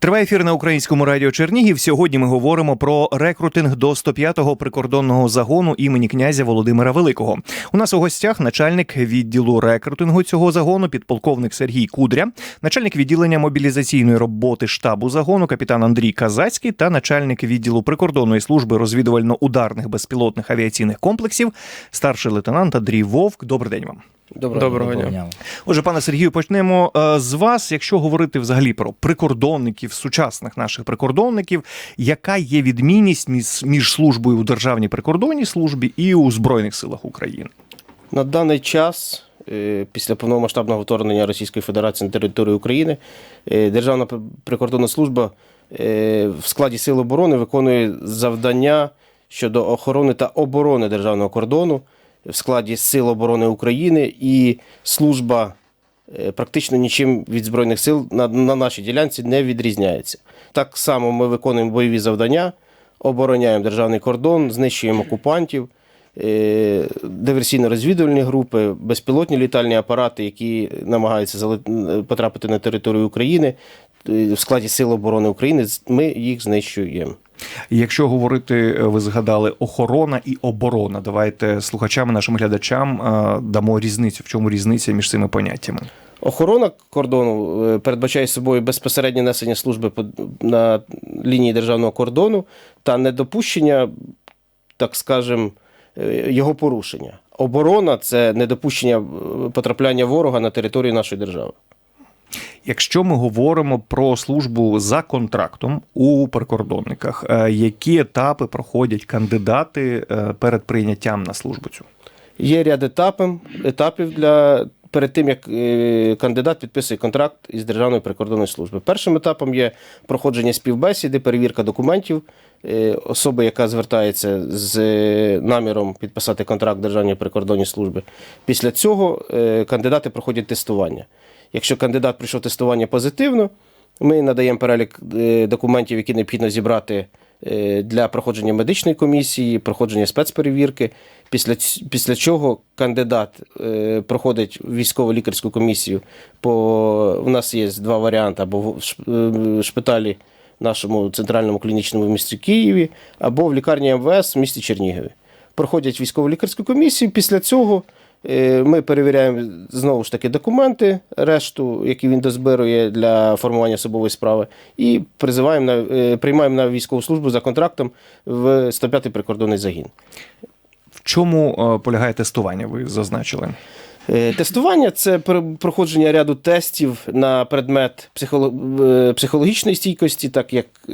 Триває ефір на українському радіо Чернігів. Сьогодні ми говоримо про рекрутинг до 105-го прикордонного загону імені князя Володимира Великого. У нас у гостях начальник відділу рекрутингу цього загону, підполковник Сергій Кудря, начальник відділення мобілізаційної роботи штабу загону, капітан Андрій Казацький та начальник відділу прикордонної служби розвідувально-ударних безпілотних авіаційних комплексів, старший лейтенант Андрій Вовк. Добрий день вам. Доброго, Доброго дня. Отже, пане Сергію, почнемо е, з вас. Якщо говорити взагалі про прикордонників, сучасних наших прикордонників, яка є відмінність між, між службою у державній прикордонній службі і у Збройних силах України? На даний час, е, після повномасштабного вторгнення Російської Федерації на територію України, е, Державна прикордонна служба е, в складі Сил оборони виконує завдання щодо охорони та оборони державного кордону в складі Сил оборони України і служба е, практично нічим від Збройних сил на, на нашій ділянці не відрізняється. Так само ми виконуємо бойові завдання, обороняємо державний кордон, знищуємо окупантів, е, диверсійно-розвідувальні групи, безпілотні літальні апарати, які намагаються зали- потрапити на територію України е, в складі Сил оборони України. Ми їх знищуємо. Якщо говорити, е, ви згадали охорона і оборона, давайте слухачам, нашим глядачам е, дамо різницю. В чому різниця між цими поняттями? Охорона кордону е, передбачає собою безпосереднє несення служби на лінії державного кордону та недопущення, так скажем, його порушення. Оборона це недопущення потрапляння ворога на територію нашої держави. Якщо ми говоримо про службу за контрактом у прикордонниках, е, які етапи проходять кандидати е, перед прийняттям на службу цю? Є ряд етапів, етапів для перед тим, як е, кандидат підписує контракт із Державної прикордонної служби. Першим етапом є проходження співбесіди, перевірка документів особи, яка звертається з наміром підписати контракт Державної прикордонної служби. Після цього кандидати проходять тестування. Якщо кандидат пройшов тестування позитивно, ми надаємо перелік е, документів, які необхідно зібрати е, для проходження медичної комісії, проходження спецперевірки. Після, після чого кандидат е, проходить військово-лікарську комісію. По, у нас є два варіанти: або в шпиталі нашому центральному клінічному місті Києві, або в лікарні МВС в місті Чернігові. Проходять військово-лікарську комісію. Після цього Ми перевіряємо знову ж таки документи, решту, які він дозбирує для формування особової справи, і призиваємо на е, приймаємо на військову службу за контрактом в 105-й прикордонний загін. В чому е, полягає тестування? Ви зазначили? Е, Тестування це пр- проходження ряду тестів на предмет психоло- е, психологічної стійкості, так як е,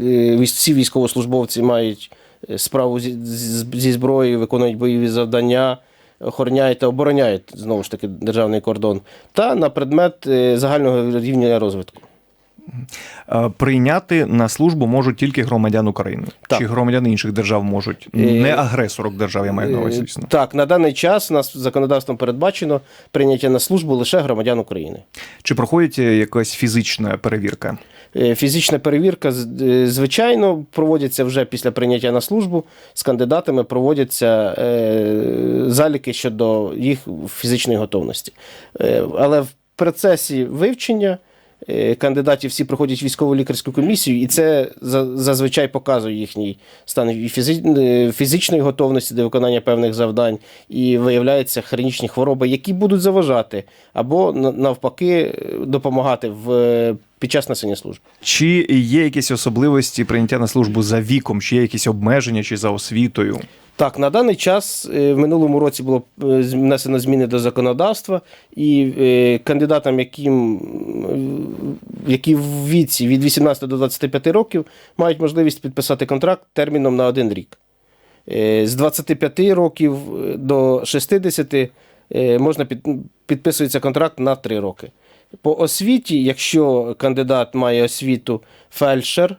е, всі військовослужбовці мають е, справу зі зброєю, виконують бойові завдання, охороняють та обороняють знову ж таки державний кордон, та на предмет е, загального рівня розвитку. Е, Прийняти на службу можуть тільки громадян України. Так. Чи громадяни інших держав можуть? Е, Не агресорок держав, я маю на увазі, звісно. Так, на даний час у нас законодавством передбачено прийняття на службу лише громадян України. Чи проходить якась фізична перевірка? Е, Фізична перевірка, е, звичайно, проводиться вже після прийняття на службу. З кандидатами проводяться е, заліки щодо їх фізичної готовності. Але в процесі вивчення кандидатів всі проходять військово лікарську комісію, і це зазвичай показує їхній стан і фізи- фізичної готовності до виконання певних завдань, і виявляються хронічні хвороби, які будуть заважати або на- навпаки допомагати в під час несення служби. Чи є якісь особливості прийняття на службу за віком, чи є якісь обмеження, чи за освітою? Так, на даний час е, в минулому році було е, внесено зміни до законодавства, і е, кандидатам, яким, які в віці від 18 до 25 років мають можливість підписати контракт терміном на один рік. З 25 років до 60 е, можна підписується контракт на 3 роки. По освіті, якщо кандидат має освіту фельдшер,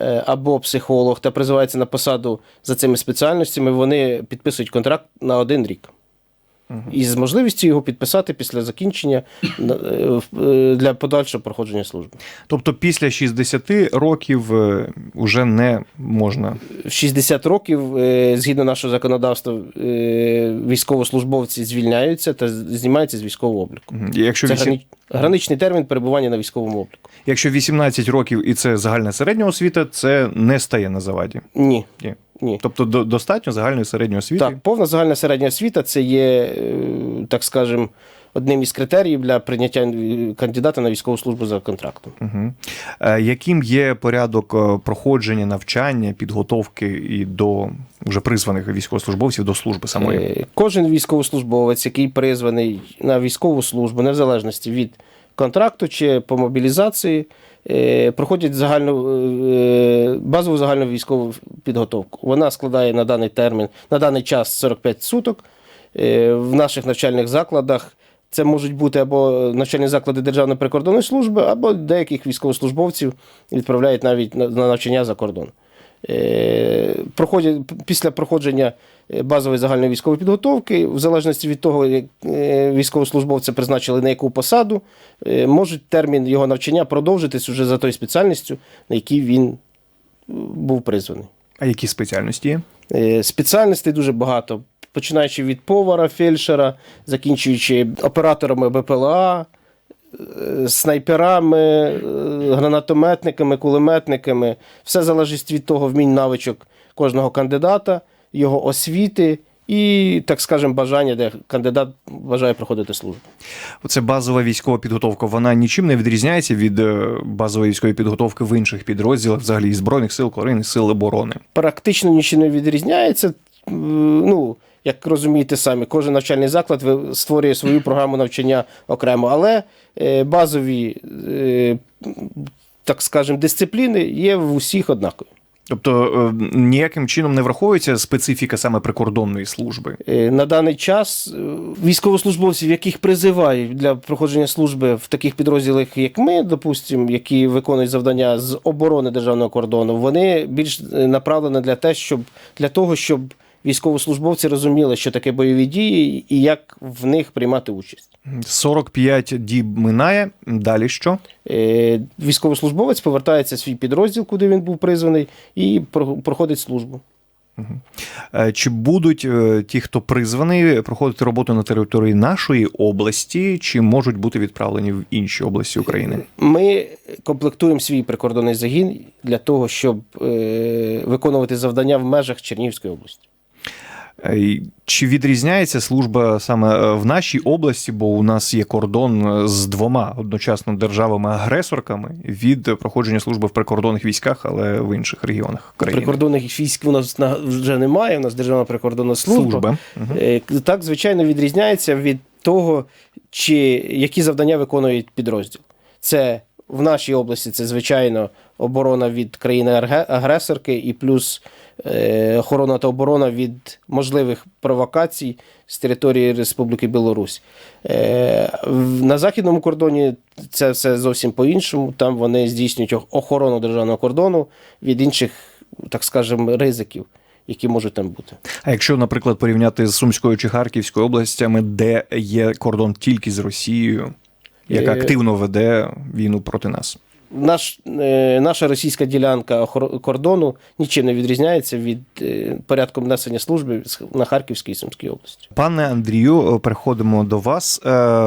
е, або психолог та призивається на посаду за цими спеціальностями, вони підписують контракт на один рік. Із можливістю його підписати після закінчення е, е, для подальшого проходження служби. Тобто після 60 років е, уже не можна. В 60 років, е, згідно нашого законодавства, е, військовослужбовці звільняються та знімаються з військового обліку. І Якщо, Це вісім- грані- граничний термін перебування на військовому обліку. якщо 18 років і це загальна середня освіта, це не стає на заваді. Ні. Ні. Ні. Тобто до- достатньо загальної середньої освіти. Так, повна загальна середня освіта це є, е, так скажемо, одним із критеріїв для прийняття е, кандидата на військову службу за контрактом. Угу. Яким є порядок проходження, навчання, підготовки і до вже призваних військовослужбовців до служби самої? Кожен військовослужбовець, який призваний на військову службу, незалежності від контракту чи по мобілізації, проходять загальну е, базову загальну військову підготовку. Вона складає на даний термін, на даний час 45 суток. Е, В наших навчальних закладах це можуть бути або навчальні заклади Державної прикордонної служби, або деяких військовослужбовців відправляють навіть на на навчання за кордон. Е, проходять після проходження е, базової загальної військової підготовки, в залежності від того, як е, військовослужбовця призначили на яку посаду, е, можуть термін його навчання продовжитись уже за тою спеціальністю, на якій він е, був призваний. А які спеціальності є? Е, Спеціальностей дуже багато, починаючи від повара, фельдшера, закінчуючи операторами БПЛА, е, снайперами, е, гранатометниками, кулеметниками. Все залежить від того вмінь навичок кожного кандидата, його освіти і, так скажемо, бажання, де кандидат бажає проходити службу. Оце базова військова підготовка. Вона нічим не відрізняється від е, базової військової підготовки в інших підрозділах, взагалі збройних сил, корейних сил оборони. практично нічим не відрізняється. Ну, як розумієте самі, кожен навчальний заклад створює свою програму навчання окремо, але е, базові, е, так скажемо, дисципліни є в усіх однакові. Тобто е, ніяким чином не враховується специфіка саме прикордонної служби. Е, На даний час е, військовослужбовців, яких призивають для проходження служби в таких підрозділах, як ми, допустимо, які виконують завдання з оборони державного кордону, вони більш направлені для те, щоб для того, щоб військовослужбовці розуміли, що таке бойові дії і як в них приймати участь. 45 діб минає. Далі що? Е, Військовослужбовець повертається в свій підрозділ, куди він був призваний, і проходить службу. Е, Чи будуть е, ті, хто призваний, проходити роботу на території нашої області, чи можуть бути відправлені в інші області України? Ми комплектуємо свій прикордонний загін для того, щоб виконувати завдання в межах Чернігівської області. І Чи відрізняється служба саме е, в нашій області, бо у нас є кордон е, з двома одночасно державами-агресорками від проходження служби в прикордонних військах, але в інших регіонах країни? Прикордонних військ у нас вже немає. У нас державна прикордонна служба. Служба. Е, Так, звичайно, відрізняється від того, чи які завдання виконують підрозділ. Це в нашій області це, звичайно, оборона від країни-агресорки і плюс е, охорона та оборона від можливих провокацій з території Республіки Білорусь. Е, на західному кордоні це все зовсім по-іншому. Там вони здійснюють охорону державного кордону від інших, так скажемо, ризиків, які можуть там бути. А якщо, наприклад, порівняти з Сумською чи Харківською областями, де є кордон тільки з Росією, яка Е, активно веде війну проти нас? Наш, е, наша російська ділянка кордону нічим не відрізняється від е, порядку несення служби на Харківській і Сумській області. Пане Андрію, е, переходимо до вас.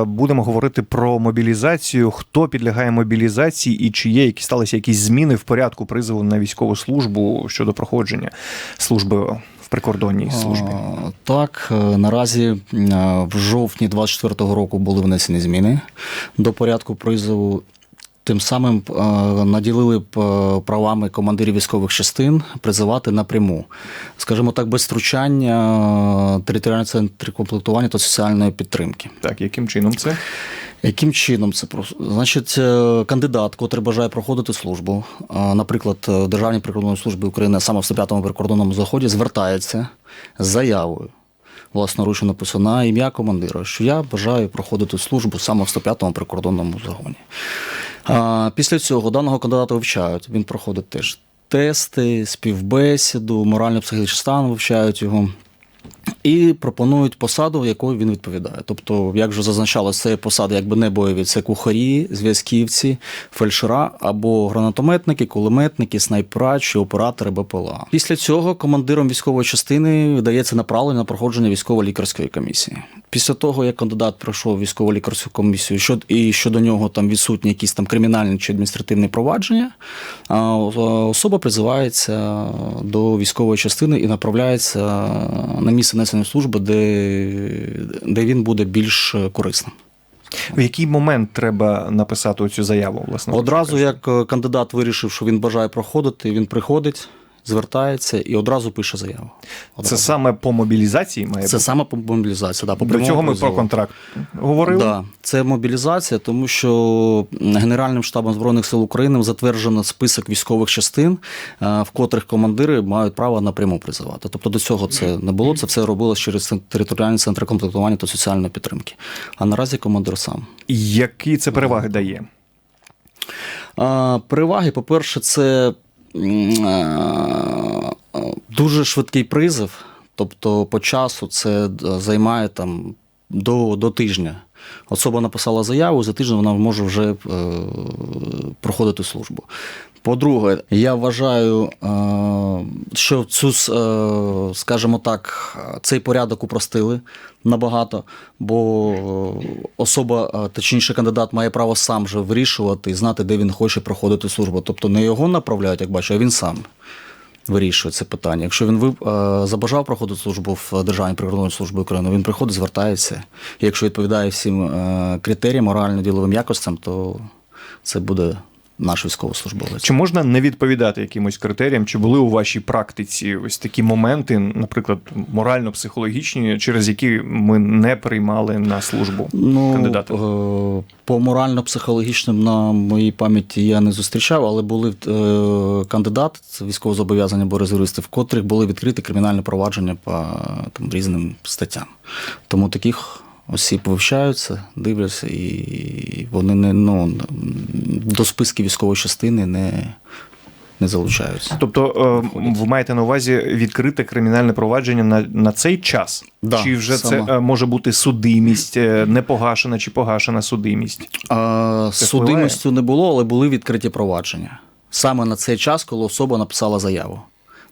Будемо говорити про мобілізацію. Хто підлягає мобілізації і чи є які сталися якісь зміни в порядку призову на військову службу щодо проходження служби в прикордонній службі? Так, наразі в жовтні 24-го року були внесені зміни до порядку призову. Тим самим е, наділили б е, правами командирів військових частин призивати напряму, скажімо так, без втручання е, територіального центру комплектування та соціальної підтримки. Так, яким чином це? Яким чином це? Значить, кандидат, котрий бажає проходити службу, наприклад, в Державній прикордонній службі України саме в 105-му прикордонному заході, звертається з заявою. Власноручно написано на ім'я командира, що я бажаю проходити службу саме в 105-му прикордонному загоні. Після цього даного кандидата вивчають. Він проходить теж тести, співбесіду, морально-психологічний стан вивчають його. і пропонують посаду, якою він відповідає. Тобто, як вже зазначалось, це посади якби не бойові, це кухарі, зв'язківці, фельдшера або гранатометники, кулеметники, снайпера чи оператори БПЛА. Після цього командиром військової частини видається направлення на проходження військово-лікарської комісії. Після того, як кандидат пройшов військово-лікарську комісію, що і щодо нього там відсутні якісь там кримінальні чи адміністративні провадження, особа призивається до військової частини і направляється на місце несення служби, де, де він буде більш корисним. В який момент треба написати цю заяву? Власне Одразу, як е, кандидат вирішив, що він бажає проходити, він приходить, звертається і одразу пише заяву. це саме по мобілізації має Це бути? саме по мобілізації. Да, по До цього ми про контракт говорили. Да, це мобілізація, тому що Генеральним штабом Збройних сил України затверджено список військових частин, е, в котрих командири мають право напряму призивати. Тобто до цього це не було. Це все робилось через територіальні центри комплектування та соціальної підтримки. А наразі командир сам. Які це переваги дає? А, Переваги, по-перше, це дуже швидкий призив. Тобто по часу це займає там до, до тижня. Особа написала заяву, за тиждень вона може вже е, проходити службу. По-друге, я вважаю, е, що цю, е, скажімо так, цей порядок упростили набагато, бо особа, точніше, кандидат має право сам же вирішувати і знати, де він хоче проходити службу. Тобто не його направляють, як бачу, а він сам вирішує це питання. Якщо він ви, е, забажав проходити службу в Державній прикордонній службі України, він приходить, звертається. І якщо відповідає всім е, критеріям, морально-діловим якостям, то це буде наш військовослужбовець. Чи можна не відповідати якимось критеріям? Чи були у вашій практиці ось такі моменти, наприклад, морально-психологічні, через які ми не приймали на службу Ну, кандидата? е, по морально-психологічним на моїй пам'яті я не зустрічав, але були е, кандидати, це військовозобов'язані або резервісти, в котрих були відкриті кримінальні провадження по там, різним статтям. Тому таких осіб вивчаються, дивляться, і вони не ну, до списків військової частини не, не залучаються. Тобто, е, ви маєте на увазі відкрите кримінальне провадження на, на цей час? Да, чи вже саме. це може бути судимість, е, непогашена чи погашена судимість? А, Це судимостю не було, але були відкриті провадження. Саме на цей час, коли особа написала заяву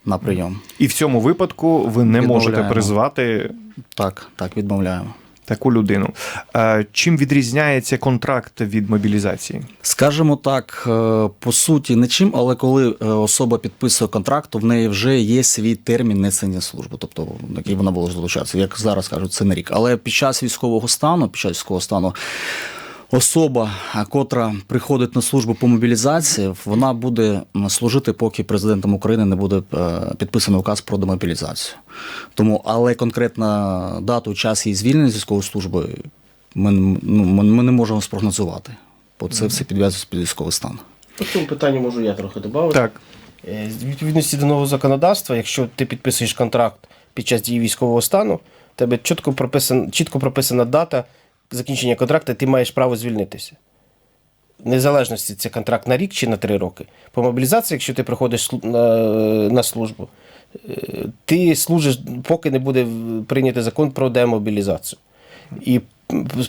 на прийом. І в цьому випадку ви не можете призвати Так, так, відмовляємо. Таку людину. Е, Чим відрізняється контракт від мобілізації? Скажімо так, е, по суті, не чим, але коли е, особа підписує контракт, то в неї вже є свій термін несення служби, тобто який вона була залучатися. Як зараз кажуть, це не рік. Але під час військового стану, під час військового стану. Особа, котра приходить на службу по мобілізації, вона буде служити, поки президентом України не буде е, підписаний указ про демобілізацію. Тому, але конкретна дату, час її звільнення з військової служби ми, ну, ми, ми не можемо спрогнозувати, бо це все підв'язується під військовий стан. По цьому питанню можу я трохи додати. Так. Е, з Відповідності до нового законодавства, якщо ти підписуєш контракт під час дії військового стану, тебе чітко прописана, чітко прописана дата закінчення контракту, ти маєш право звільнитися. Незалежності це контракт на рік чи на три роки. По мобілізації, якщо ти приходиш на, на службу, е, ти служиш, поки не буде прийнятий закон про демобілізацію. І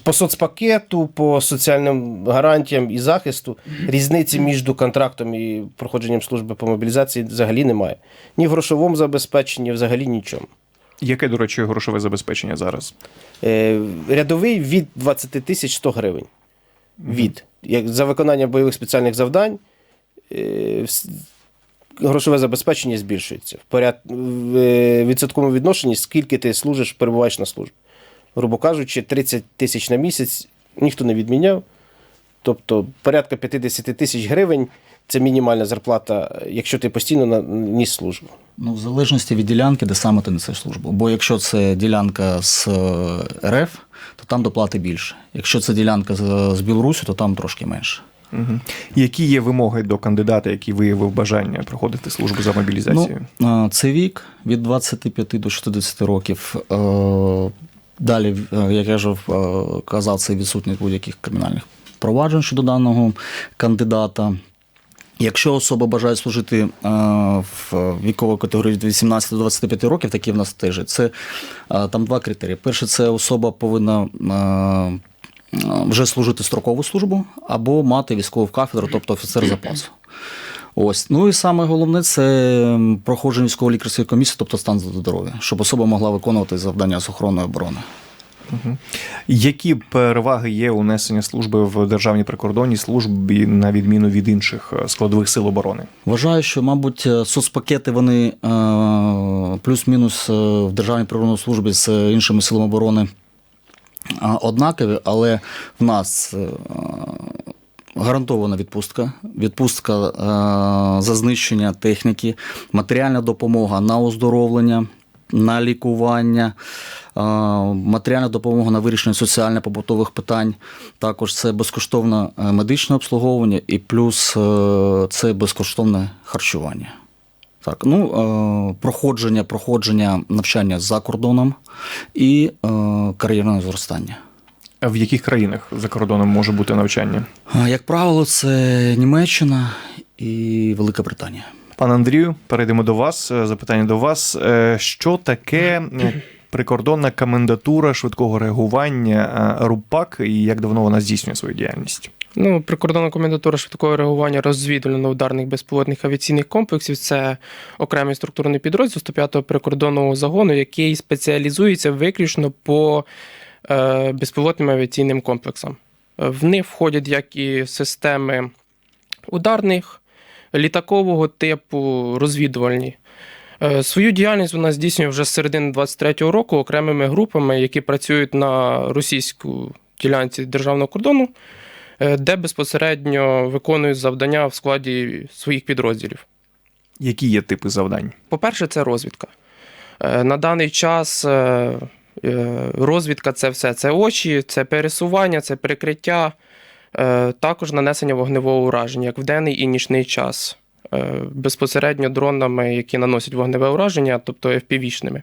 по соцпакету, по соціальним гарантіям і захисту різниці між контрактом і проходженням служби по мобілізації взагалі немає. Ні в грошовому забезпеченні, взагалі нічому. Яке, до речі, грошове забезпечення зараз? Е, рядовий від 20 тисяч 100 гривень. Від. Як за виконання бойових спеціальних завдань е, грошове забезпечення збільшується. В, поряд... в е, відсотковому відношенні, скільки ти служиш, перебуваєш на службі. Грубо кажучи, 30 тисяч на місяць ніхто не відміняв. Тобто порядка 50 тисяч гривень це мінімальна зарплата, якщо ти постійно на ніс службу. Ну, в залежності від ділянки, де саме ти несеш службу. Бо якщо це ділянка з е, РФ, то там доплати більше. Якщо це ділянка з, з Білорусі, то там трошки менше. Угу. Які є вимоги до кандидата, який виявив бажання проходити службу за мобілізацією? Ну, е, це вік від 25 до 60 років. Е, Далі, як я вже казав, це відсутність будь-яких кримінальних проваджень щодо даного кандидата. Якщо особа бажає служити е, в віковій категорії від 18 до 25 років, такі в нас теж, це е, там два критерії. Перше, це особа повинна е, вже служити строкову службу або мати військову кафедру, тобто офіцер запасу. Ось. Ну і саме головне це проходження військово-лікарської комісії, тобто стан здоров'я, щоб особа могла виконувати завдання з охорони оборони. Які переваги є у несення служби в державній прикордонній службі на відміну від інших е, складових сил оборони? Вважаю, що, мабуть, е, соцпакети вони е, плюс-мінус в Державній прикордонній службі з іншими силами оборони однакові, але в нас гарантована відпустка, відпустка е, за знищення техніки, матеріальна допомога на оздоровлення. На лікування, е, матеріальна допомога на вирішення соціально-побутових питань. Також це безкоштовне е, медичне обслуговування і плюс е, це безкоштовне харчування. Так, ну, проходження, проходження навчання за кордоном і кар'єрне зростання. А В яких країнах за кордоном може бути навчання? Як правило, це Німеччина і Велика Британія. Пан Андрію, перейдемо до вас. Е, Запитання до вас. Е, Що таке е, прикордонна комендатура швидкого реагування РУПАК і як давно вона здійснює свою діяльність? Ну, прикордонна комендатура швидкого реагування розвідувально-ударних безпілотних авіаційних комплексів це окремий структурний підрозділ 105-го прикордонного загону, який спеціалізується виключно по е, безпілотним авіаційним комплексам. В них входять як і системи ударних, літакового типу, розвідувальні. Е, Свою діяльність вона здійснює вже з середини 23-го року окремими групами, які працюють на російську ділянці державного кордону е, де безпосередньо виконують завдання в складі своїх підрозділів. Які є типи завдань? По-перше, це розвідка. Е, На даний час розвідка це все. Це очі, це пересування, це прикриття, е, також нанесення вогневого ураження, як в денний і нічний час. Е, Безпосередньо дронами, які наносять вогневе ураження, тобто FPV-шними.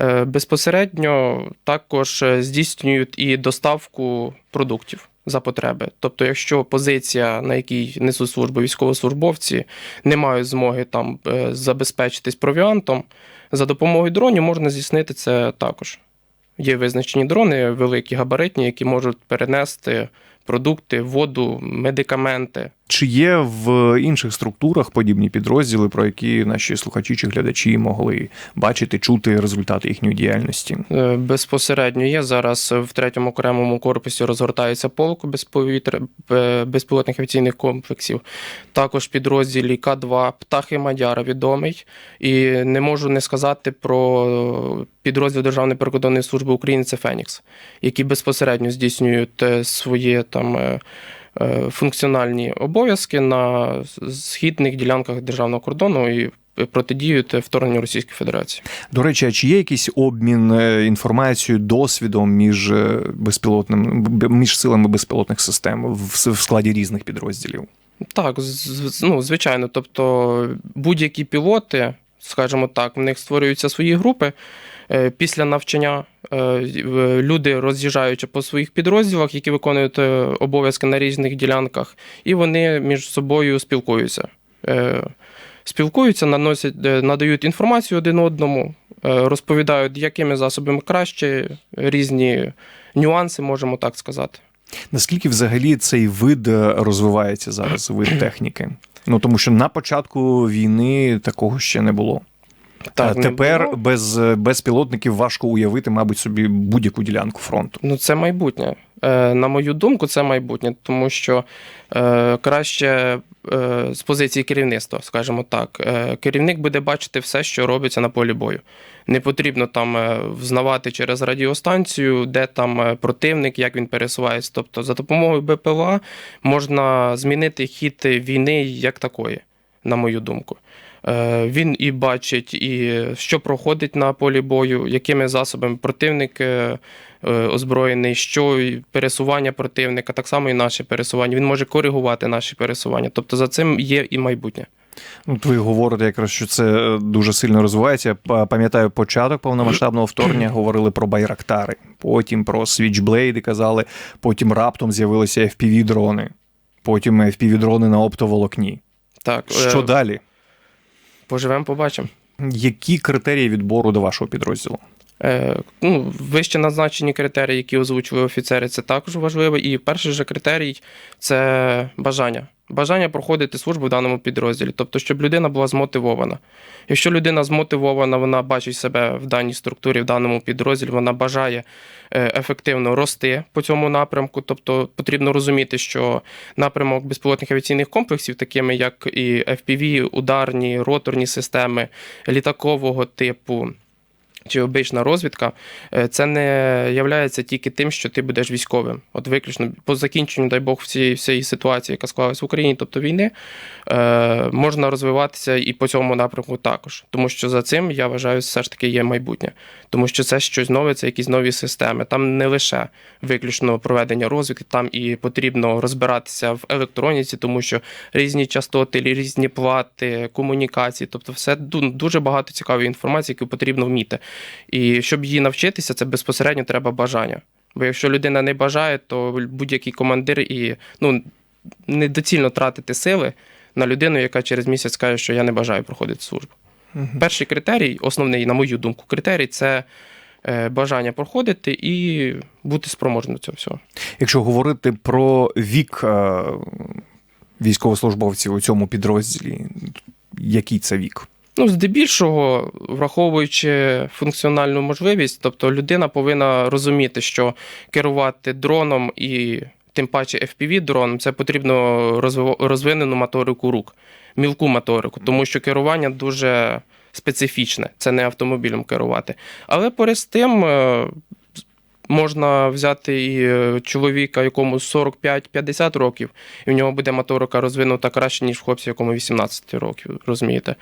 Е, Безпосередньо також е, здійснюють і доставку продуктів за потреби. Тобто, якщо позиція, на якій несуть службу військовослужбовці, не мають змоги там е, забезпечитись провіантом, за допомогою дронів можна здійснити це також. Є визначені дрони, великі габаритні, які можуть перенести продукти, воду, медикаменти. Чи є в інших структурах подібні підрозділи, про які наші слухачі чи глядачі могли бачити, чути результати їхньої діяльності? Е, Безпосередньо є зараз в третьому окремому корпусі розгортається полк безповітря е, безпілотних авіаційних комплексів. Також підрозділі К2 Птахи Мадяра відомий. І не можу не сказати про підрозділ Державної прикордонної служби України це Фенікс, які безпосередньо здійснюють е, свої там. е, е, Функціональні обов'язки на східних ділянках державного кордону і протидіють вторгненню Російської Федерації. До речі, а чи є якийсь обмін е, інформацією, досвідом між безпілотним між силами безпілотних систем в, складі різних підрозділів? Так, ну, звичайно. Тобто будь-які пілоти, скажімо так, в них створюються свої групи. Е, Після навчання е, люди роз'їжджаються по своїх підрозділах, які виконують е, обов'язки на різних ділянках, і вони між собою спілкуються. Спілкуються, наносять, надають інформацію один одному, розповідають, якими засобами краще, різні нюанси, можемо так сказати. Наскільки взагалі цей вид розвивається зараз, вид техніки? Ну тому що на початку війни такого ще не було. Так, а тепер було. без, без пілотників важко уявити, мабуть, собі будь-яку ділянку фронту. Ну, це майбутнє. Е, на мою думку, це майбутнє, тому що е, краще е, з позиції керівництва, скажімо так, е, керівник буде бачити все, що робиться на полі бою. Не потрібно там е, взнавати через радіостанцію, де там е, противник, як він пересувається. Тобто, за допомогою БПЛА можна змінити хід війни як такої, на мою думку. Е, Він і бачить, і що проходить на полі бою, якими засобами противник озброєний, що пересування противника, так само і наше пересування. Він може коригувати наші пересування. Тобто за цим є і майбутнє. Ну, ви говорите якраз, що це е, дуже сильно розвивається. Я пам'ятаю початок повномасштабного вторгнення, говорили про байрактари, потім про свічблейди казали, потім раптом з'явилися FPV-дрони, потім FPV-дрони на оптоволокні. Так, Що е, далі? поживемо, побачимо. Які критерії відбору до вашого підрозділу? Е, ну, вище назначені критерії, які озвучили офіцери, це також важливо. І перший же критерій це бажання. Бажання проходити службу в даному підрозділі, тобто, щоб людина була змотивована. Якщо людина змотивована, вона бачить себе в даній структурі, в даному підрозділі, вона бажає е, ефективно рости по цьому напрямку. Тобто потрібно розуміти, що напрямок безпілотних авіаційних комплексів, такими як і FPV, ударні, роторні системи літакового типу чи обична розвідка, е, це не являється тільки тим, що ти будеш військовим. От виключно по закінченню, дай Бог, всієї всієї ситуації, яка склалась в Україні, тобто війни, е, можна розвиватися і по цьому напрямку також. Тому що за цим я вважаю, все ж таки є майбутнє. Тому що це щось нове, це якісь нові системи. Там не лише виключно проведення розвідки, там і потрібно розбиратися в електроніці, тому що різні частоти, різні плати, комунікації, тобто все дуже багато цікавої інформації, яку потрібно вміти. І щоб її навчитися, це безпосередньо треба бажання. Бо якщо людина не бажає, то будь-який командир і ну, недоцільно тратити сили на людину, яка через місяць каже, що я не бажаю проходити службу. Перший критерій, основний, на мою думку, критерій це е, бажання проходити і бути спроможним до цього всього. Якщо говорити про вік е, військовослужбовців у цьому підрозділі, який це вік? Ну, здебільшого, враховуючи функціональну можливість, тобто людина повинна розуміти, що керувати дроном і тим паче FPV дроном, це потрібно розвинену моторику рук, мілку моторику, тому що керування дуже специфічне, це не автомобілем керувати. Але поряд з тим. е, Можна взяти і е, чоловіка, якому 45-50 років, і в нього буде моторика розвинута краще, ніж в хлопця, якому 18 років, розумієте?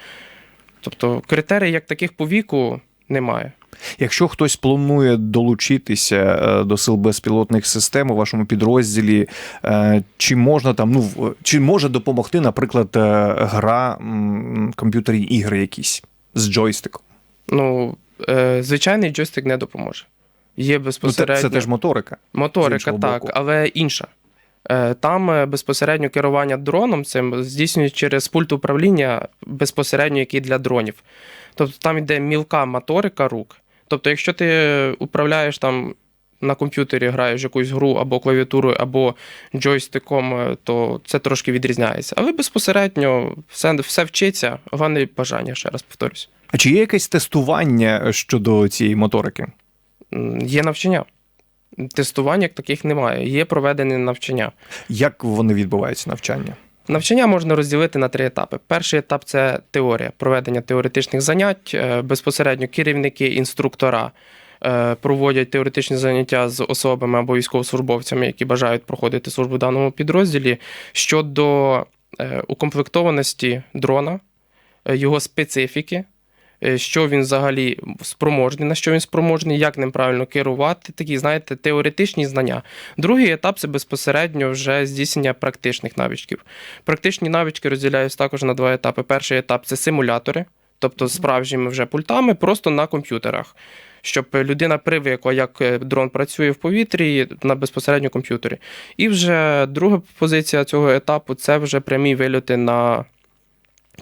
Тобто критерій як таких по віку немає. Якщо хтось планує долучитися е, до сил безпілотних систем у вашому підрозділі, е, чи можна там, ну чи може допомогти, наприклад, е, гра комп'ютерні ігри якісь з джойстиком? Ну, звичайний джойстик не допоможе. Є Ну, це, це теж моторика. моторика, так, боку. але інша. Там безпосередньо керування дроном цим здійснюють через пульт управління, безпосередньо який для дронів. Тобто там йде мілка моторика рук. Тобто, якщо ти управляєш там на комп'ютері, граєш якусь гру або клавіатурою, або джойстиком, е, то це трошки відрізняється. Але безпосередньо все, все вчиться, головне бажання, ще раз повторюсь. А чи є якесь тестування щодо цієї моторики? Є навчання. Тестувань як таких немає. Є проведені навчання. Як вони відбуваються навчання? Навчання можна розділити на три етапи. Перший етап це теорія, проведення теоретичних занять. Е, Безпосередньо керівники, інструктора е, проводять теоретичні заняття з особами або військовослужбовцями, які бажають проходити службу в даному підрозділі. Щодо е, укомплектованості дрона, його специфіки. Е, Що він взагалі спроможний, на що він спроможний, як ним правильно керувати, такі, знаєте, теоретичні знання. Другий етап це безпосередньо вже здійснення практичних навичків. Практичні навички розділяються також на два етапи. Перший етап це симулятори, тобто справжніми вже пультами, просто на комп'ютерах. Щоб людина привикла, як е, дрон працює в повітрі на безпосередньо комп'ютері. І вже друга позиція цього етапу це вже прямі вильоти на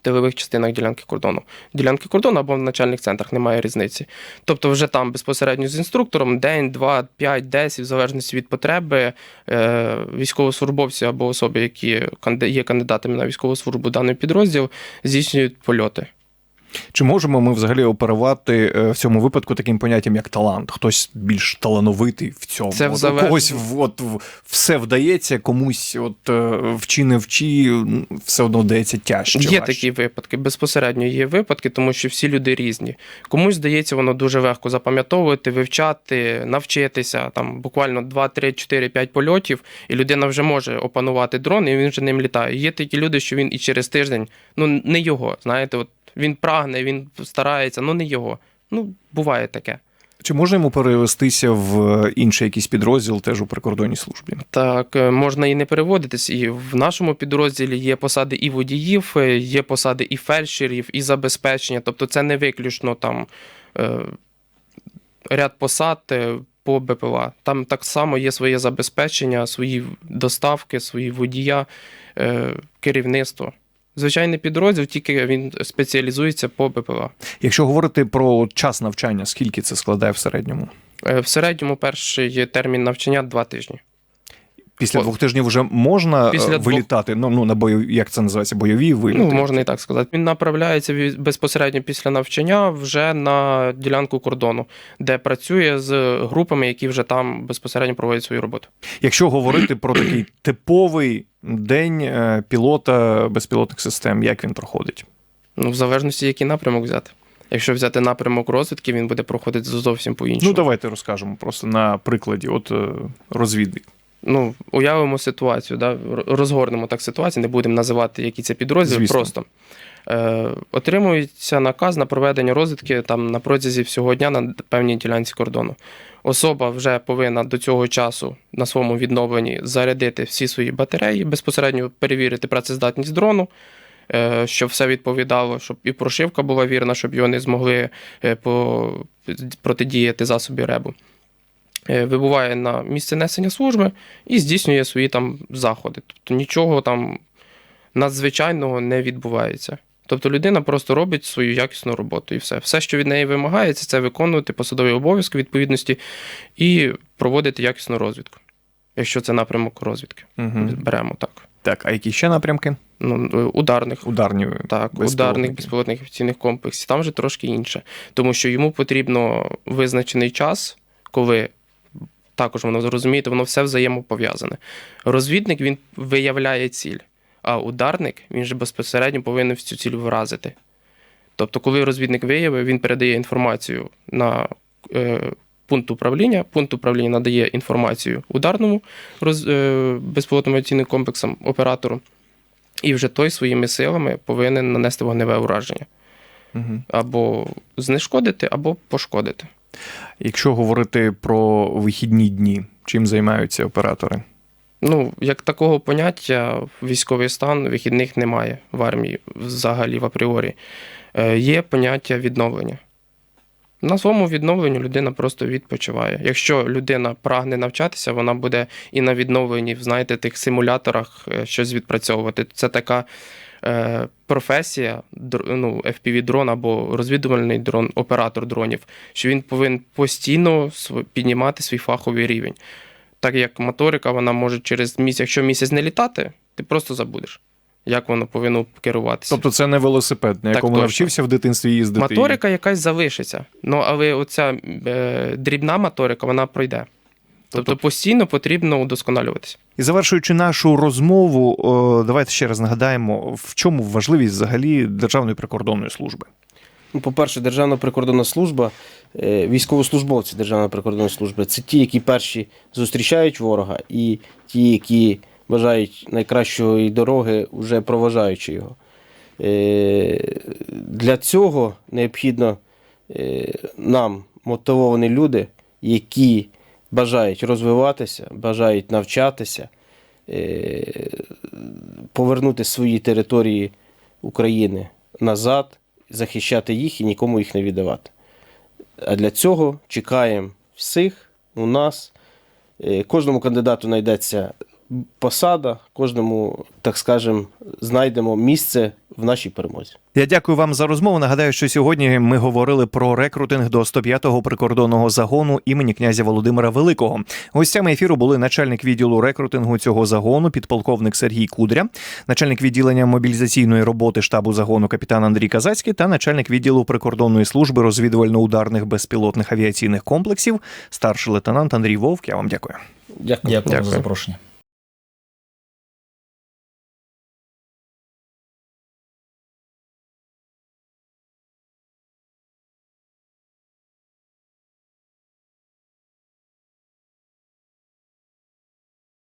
тилових частинах ділянки кордону. Ділянки кордону або в начальних центрах немає різниці. Тобто, вже там безпосередньо з інструктором день, два, п'ять, десять, в залежності від потреби, е, військовослужбовці або особи, які є кандидатами на військову службу даний підрозділ, здійснюють польоти. Чи можемо ми взагалі оперувати е, в цьому випадку таким поняттям, як талант? Хтось більш талановитий в цьому. Це От когось от, все вдається, комусь от е, вчи не вчи, все одно вдається тяжче. Є важче. такі випадки, безпосередньо є випадки, тому що всі люди різні. Комусь здається, воно дуже легко запам'ятовувати, вивчати, навчитися там буквально 2, 3, 4, 5 польотів, і людина вже може опанувати дрон, і він вже ним літає. Є такі люди, що він і через тиждень, ну не його. Знаєте, от він прагне, він старається, ну не його. Ну, буває таке. Чи можна йому перевестися в інший якийсь підрозділ теж у прикордонній службі? Так, е, можна і не переводитись. І в нашому підрозділі є посади і водіїв, е, є посади і фельдшерів, і забезпечення. Тобто це не виключно там е, ряд посад е, по БПЛА. Там так само є своє забезпечення, свої доставки, свої водія, е, керівництво. Звичайний підрозділ, тільки він спеціалізується по БПЛА. Якщо говорити про час навчання, скільки це складає в середньому? Е, В середньому перший термін навчання два тижні. Після О, двох тижнів вже можна після Після двох- вилітати. Ну, ну на бойові, як це називається, бойові виліти. Ну, можна і так сказати. Він направляється безпосередньо після навчання вже на ділянку кордону, де працює з групами, які вже там безпосередньо проводять свою роботу. Якщо говорити про такий типовий день е, пілота безпілотних систем, як він проходить? Ну, в залежності, який напрямок взяти. Якщо взяти напрямок розвідки, він буде проходити зовсім по-іншому. Ну, давайте розкажемо просто на прикладі от е, розвідник. Ну, уявимо ситуацію, да? розгорнемо так ситуацію, не будемо називати, які це підрозділи. Звісно. Просто е, отримується наказ на проведення розвідки там на протязі всього дня на певній ділянці кордону. Особа вже повинна до цього часу на своєму відновленні зарядити всі свої батареї, безпосередньо перевірити працездатність дрону. е, Щоб все відповідало, щоб і прошивка була вірна, щоб його не змогли е, по- протидіяти засобі ребу. Е, Вибуває на місце несення служби і здійснює свої там заходи. Тобто нічого там надзвичайного не відбувається. Тобто людина просто робить свою якісну роботу і все. Все, що від неї вимагається, це виконувати посадові обов'язки відповідності і проводити якісну розвідку. Якщо це напрямок розвідки, Угу. беремо так. Так, а які ще напрямки? Ну, е, ударних Ударні так, ударних безпілотних авіаційних комплексів. Там вже трошки інше. Тому що йому потрібно визначений час, коли також воно розумієте, воно все взаємопов'язане. Розвідник він виявляє ціль, а ударник він же безпосередньо повинен в цю ціль вразити. Тобто, коли розвідник виявив, він передає інформацію на е, пункт управління, пункт управління надає інформацію ударному роз, е, безпілотним авіаційним комплексам оператору. І вже той своїми силами повинен нанести вогневе ураження. Угу. Або знешкодити, або пошкодити. Якщо говорити про вихідні дні, чим займаються оператори? Ну, як такого поняття, військовий стан вихідних немає в армії взагалі в апріорі. Е, є поняття відновлення. На своєму відновленню людина просто відпочиває. Якщо людина прагне навчатися, вона буде і на відновленні, знаєте, тих симуляторах е, щось відпрацьовувати. Це така професія, др- ну, FPV-дрон або розвідувальний дрон, оператор дронів, що він повинен постійно піднімати свій фаховий рівень. Так як моторика, вона може через місяць, якщо місяць не літати, ти просто забудеш, як воно повинно керуватися. Тобто це не велосипед, на Так якому точно. навчився в дитинстві їздити. Моторика якась залишиться. Ну, але оця е, дрібна моторика, вона пройде. Тобто постійно потрібно удосконалюватися. І завершуючи нашу розмову, давайте ще раз нагадаємо, в чому важливість взагалі Державної прикордонної служби. Ну, по-перше, Державна прикордонна служба, е, військовослужбовці Державної прикордонної служби це ті, які перші зустрічають ворога, і ті, які бажають найкращої дороги, вже проважаючи його. Е, Для цього необхідно е, нам мотивовані люди, які бажають розвиватися, бажають навчатися, е, повернути свої території України назад, захищати їх і нікому їх не віддавати. А для цього чекаємо всіх у нас. Е, Кожному кандидату знайдеться посада, кожному, так скажемо, знайдемо місце в нашій перемозі. Я дякую вам за розмову. Нагадаю, що сьогодні ми говорили про рекрутинг до 105-го прикордонного загону імені князя Володимира Великого. Гостями ефіру були начальник відділу рекрутингу цього загону, підполковник Сергій Кудря, начальник відділення мобілізаційної роботи штабу загону капітан Андрій Казацький та начальник відділу прикордонної служби розвідувально-ударних безпілотних авіаційних комплексів, старший лейтенант Андрій Вовк. Я вам дякую. Дякую. Дякую за запрошення.